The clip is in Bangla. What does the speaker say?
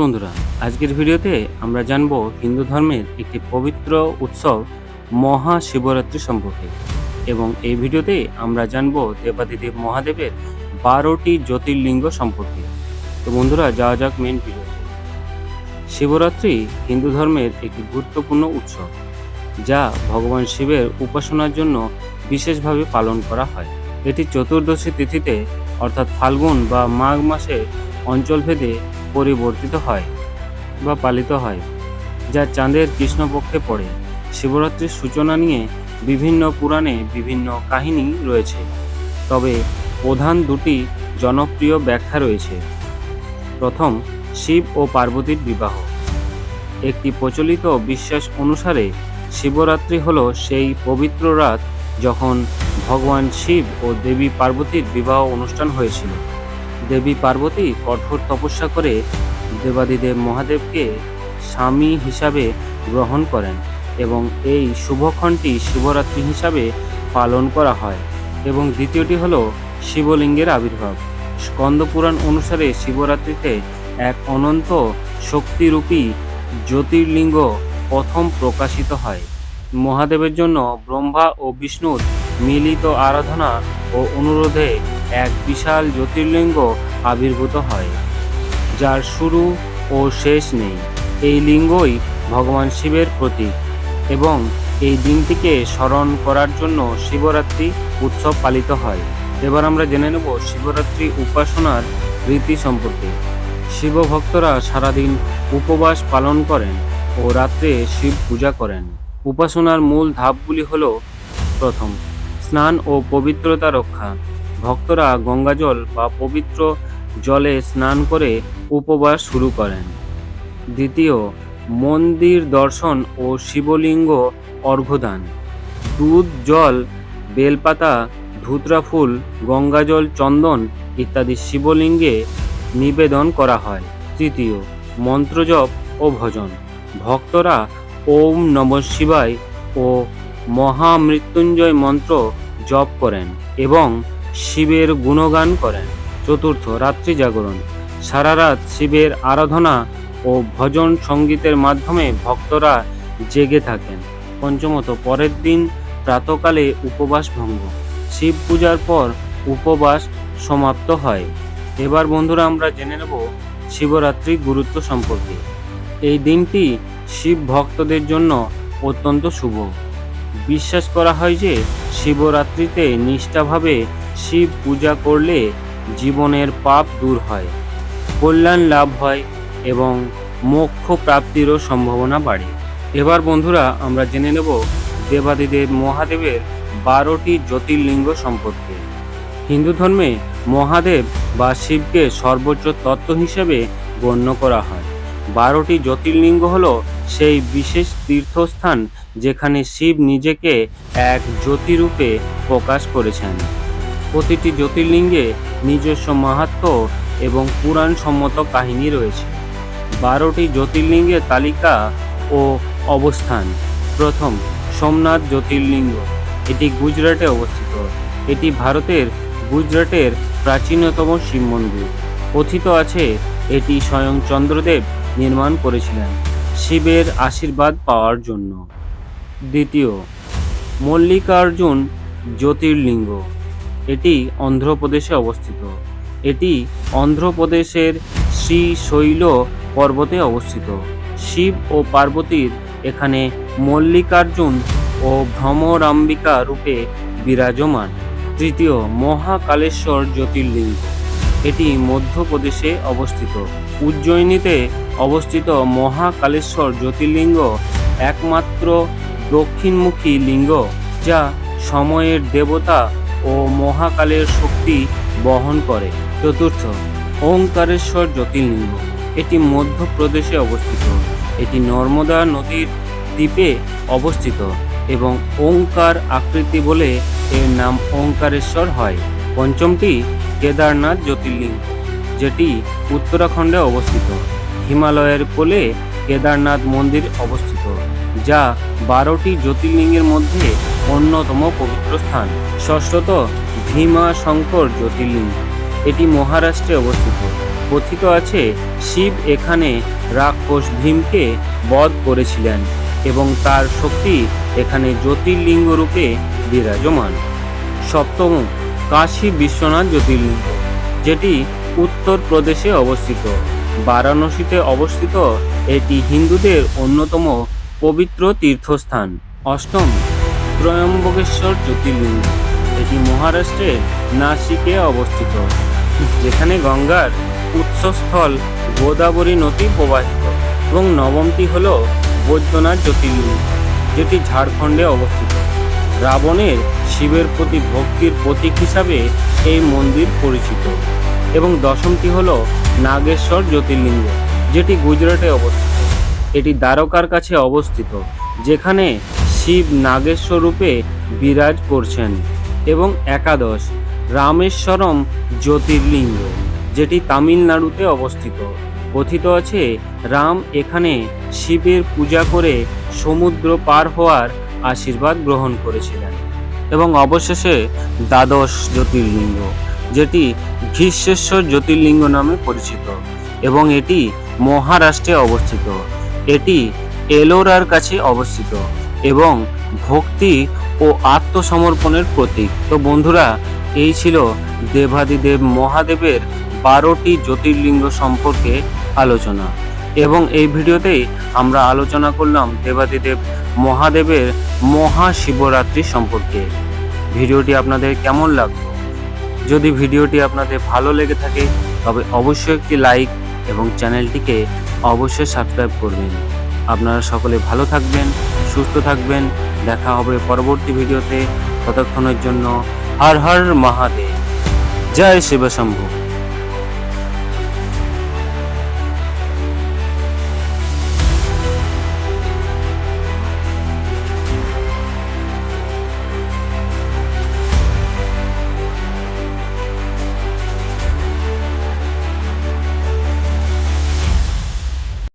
বন্ধুরা, আজকের ভিডিওতে আমরা জানব হিন্দু ধর্মের একটি পবিত্র উৎসব মহাশিবরাত্রি সম্পর্কে এবং এই ভিডিওতে আমরা জানব দেবাদিদেব মহাদেবের বারোটি জ্যোতির্লিঙ্গ সম্পর্কে। তো বন্ধুরা, যাওয়া যাক মেন ভিডিওতে শিবরাত্রি হিন্দু ধর্মের একটি গুরুত্বপূর্ণ উৎসব, যা ভগবান শিবের উপাসনার জন্য বিশেষভাবে পালন করা হয়। এটি চতুর্দশী তিথিতে, অর্থাৎ ফাল্গুন বা মাঘ মাসে অঞ্চলভেদে পরিবর্তিত হয় বা পালিত হয়, যা চাঁদের কৃষ্ণপক্ষে পড়ে। শিবরাত্রির সূচনা নিয়ে বিভিন্ন পুরাণে বিভিন্ন কাহিনী রয়েছে, তবে প্রধান দুটি জনপ্রিয় ব্যাখ্যা রয়েছে। প্রথম, শিব ও পার্বতীর বিবাহ। একটি প্রচলিত বিশ্বাস অনুসারে শিবরাত্রি হলো সেই পবিত্র রাত যখন ভগবান শিব ও দেবী পার্বতীর বিবাহ অনুষ্ঠান হয়েছিল। দেবী পার্বতী কঠোর তপস্যা করে দেবাদিদেব মহাদেবকে স্বামী হিসাবে গ্রহণ করেন এবং এই শুভক্ষণটি শিবরাত্রি হিসাবে পালন করা হয় এবং দ্বিতীয়টি হল শিবলিঙ্গের আবির্ভাব। স্কন্দপুরাণ অনুসারে শিবরাত্রিতে এক অনন্ত শক্তিরূপী জ্যোতির্লিঙ্গ প্রথম প্রকাশিত হয়। মহাদেবের জন্য ব্রহ্মা ও বিষ্ণুর মিলিত আরাধনা ও অনুরোধে এক বিশাল জ্যোতির্লিঙ্গ আবির্ভূত হয়, যার শুরু ও শেষ নেই। এই লিঙ্গই ভগবান শিবের প্রতীক এবং এই দিনটিকে স্মরণ করার জন্য শিবরাত্রি উৎসব পালিত হয়। এবার আমরা জেনে নেব শিবরাত্রি উপাসনার রীতি সম্পর্কে। শিব ভক্তরা সারাদিন উপবাস পালন করেন ও রাত্রে শিব পূজা করেন। উপাসনার মূল ধাপগুলি হল প্রথম, স্নান ও পবিত্রতা রক্ষা। ভক্তরা গঙ্গাজল বা পবিত্র জলে স্নান করে উপবাস শুরু করেন। দ্বিতীয়, মন্দির দর্শন ও শিবলিঙ্গ অর্ঘ্যদান। দুধ, জল, বেলপাতা, ধুতরা ফুল, গঙ্গাজল, চন্দন ইত্যাদি শিবলিঙ্গে নিবেদন করা হয়। তৃতীয়, মন্ত্রজপ ও ভজন। ভক্তরা ওম নম শিবায় ও মহামৃত্যুঞ্জয় মন্ত্র জপ করেন এবং শিবের গুণগান করেন। চতুর্থ, রাত্রি জাগরণ। সারা রাত শিবের আরাধনা ও ভজন সঙ্গীতের মাধ্যমে ভক্তরা জেগে থাকেন। পঞ্চমত, পরের দিন প্রাতকালে উপবাস ভঙ্গ। শিব পূজার পর উপবাস সমাপ্ত হয়। এবার বন্ধুরা, আমরা জেনে নেব শিবরাত্রির গুরুত্ব সম্পর্কে। এই দিনটি শিব ভক্তদের জন্য অত্যন্ত শুভ। বিশ্বাস করা হয় যে শিবরাত্রিতে নিষ্ঠাভাবে শিব পূজা করলে জীবনের পাপ দূর হয়, কল্যাণ লাভ হয় এবং মোক্ষ প্রাপ্তিরও সম্ভাবনা বাড়ে। এবার বন্ধুরা, আমরা জেনে নেব দেবাদিদেব মহাদেবের বারোটি জ্যোতির্লিঙ্গ সম্পর্কে। হিন্দু ধর্মে মহাদেব বা শিবকে সর্বোচ্চ তত্ত্ব হিসেবে গণ্য করা হয়। বারোটি জ্যোতির্লিঙ্গ হল সেই বিশেষ তীর্থস্থান যেখানে শিব নিজেকে এক জ্যোতিরূপে প্রকাশ করেছেন। প্রতিটি জ্যোতির্লিঙ্গে নিজস্ব মাহাত্ম্য এবং পুরাণ সম্মত কাহিনী রয়েছে। বারোটি জ্যোতির্লিঙ্গের তালিকা ও অবস্থান। প্রথম, সোমনাথ জ্যোতির্লিঙ্গ। এটি গুজরাটে অবস্থিত। এটি ভারতের গুজরাটের প্রাচীনতম শিব মন্দির। কথিত আছে, এটি স্বয়ং চন্দ্রদেব নির্মাণ করেছিলেন। শিবের আশীর্বাদ পাওয়ার জন্য। দ্বিতীয়, মল্লিকার্জুন জ্যোতির্লিঙ্গ। এটি অন্ধ্রপ্রদেশে অবস্থিত। এটি অন্ধ্রপ্রদেশের শ্রীশৈল পর্বতে অবস্থিত। শিব ও পার্বতীর এখানে মল্লিকার্জুন ও ভ্রমরাম্বিকা রূপে বিরাজমান। তৃতীয়, মহাকালেশ্বর জ্যোতির্লিঙ্গ। এটি মধ্যপ্রদেশে অবস্থিত। উজ্জয়িনীতে অবস্থিত মহাকালেশ্বর জ্যোতির্লিঙ্গ একমাত্র দক্ষিণমুখী লিঙ্গ, যা সময়ের দেবতা ও মহাকালের শক্তি বহন করে। চতুর্থ, ওঙ্কারেশ্বর জ্যোতির্লিঙ্গ। এটি মধ্যপ্রদেশে অবস্থিত। এটি নর্মদা নদীর দ্বীপে অবস্থিত এবং ওঙ্কার আকৃতি বলে এর নাম ওঙ্কারেশ্বর হয়। পঞ্চমটি কেদারনাথ জ্যোতির্লিঙ্গ। যেটি উত্তরাখণ্ডে অবস্থিত। হিমালয়ের কোলে কেদারনাথ মন্দির অবস্থিত, যা বারোটি জ্যোতির্লিঙ্গের মধ্যে অন্যতম পবিত্র স্থান। ষষ্ঠত ভীমা শঙ্কর জ্যোতির্লিঙ্গ। এটি মহারাষ্ট্রে অবস্থিত। কথিত আছে, শিব এখানে রাক্ষস ভীমকে বধ করেছিলেন এবং তার শক্তি এখানে জ্যোতির্লিঙ্গ রূপে বিরাজমান। সপ্তম কাশী বিশ্বনাথ জ্যোতির্লিঙ্গ, যেটি উত্তরপ্রদেশে অবস্থিত। বারাণসীতে অবস্থিত এটি হিন্দুদের অন্যতম পবিত্র তীর্থস্থান। অষ্টম ত্রয়ম্বকেশ্বর জ্যোতির্লিঙ্গ। এটি মহারাষ্ট্রের নাসিকে অবস্থিত, যেখানে গঙ্গার উৎসস্থল গোদাবরী নদী প্রবাহিত এবং নবমটি হল বৈদ্যনাথ জ্যোতির্লিঙ্গ, যেটি ঝাড়খণ্ডে অবস্থিত। রাবণের শিবের প্রতি ভক্তির প্রতীক হিসাবে এই মন্দির পরিচিত। এবং দশমটি হল নাগেশ্বর জ্যোতির্লিঙ্গ, যেটি গুজরাটে অবস্থিত। এটি দ্বারকার কাছে অবস্থিত, যেখানে শিব নাগেশ্বর রূপে বিরাজ করছেন এবং একাদশ রামেশ্বরম জ্যোতির্লিঙ্গ, যেটি তামিলনাড়ুতে অবস্থিত। কথিত আছে, রাম এখানে শিবের পূজা করে সমুদ্র পার হওয়ার আশীর্বাদ গ্রহণ করেছিলেন এবং অবশেষে দ্বাদশ জ্যোতির্লিঙ্গ। যেটি ঘৃষ্ণেশ্বর জ্যোতির্লিঙ্গ নামে পরিচিত, এবং এটি মহারাষ্ট্রে অবস্থিত। এটি এলোরার কাছে অবস্থিত, এবং ভক্তি ও আত্মসমর্পণের প্রতীক। তো বন্ধুরা, এই ছিল দেবাদিদেব মহাদেবের বারোটি জ্যোতির্লিঙ্গ সম্পর্কে আলোচনা। এবং এই ভিডিওতেই আমরা আলোচনা করলাম দেবাদিদেব মহাদেবের মহাশিবরাত্রি সম্পর্কে। ভিডিওটি আপনাদের কেমন লাগল? যদি ভিডিওটি আপনাদের ভালো লেগে থাকে, তবে অবশ্যই একটি লাইক এবং চ্যানেলটিকে অবশ্যই সাবস্ক্রাইব করবেন। আপনারা সকলে ভালো থাকবেন, সুস্থ থাকবেন। দেখা হবে পরবর্তী ভিডিওতে। ততক্ষণের জন্য হর হর মহাদেব। জয় শিবশম্ভু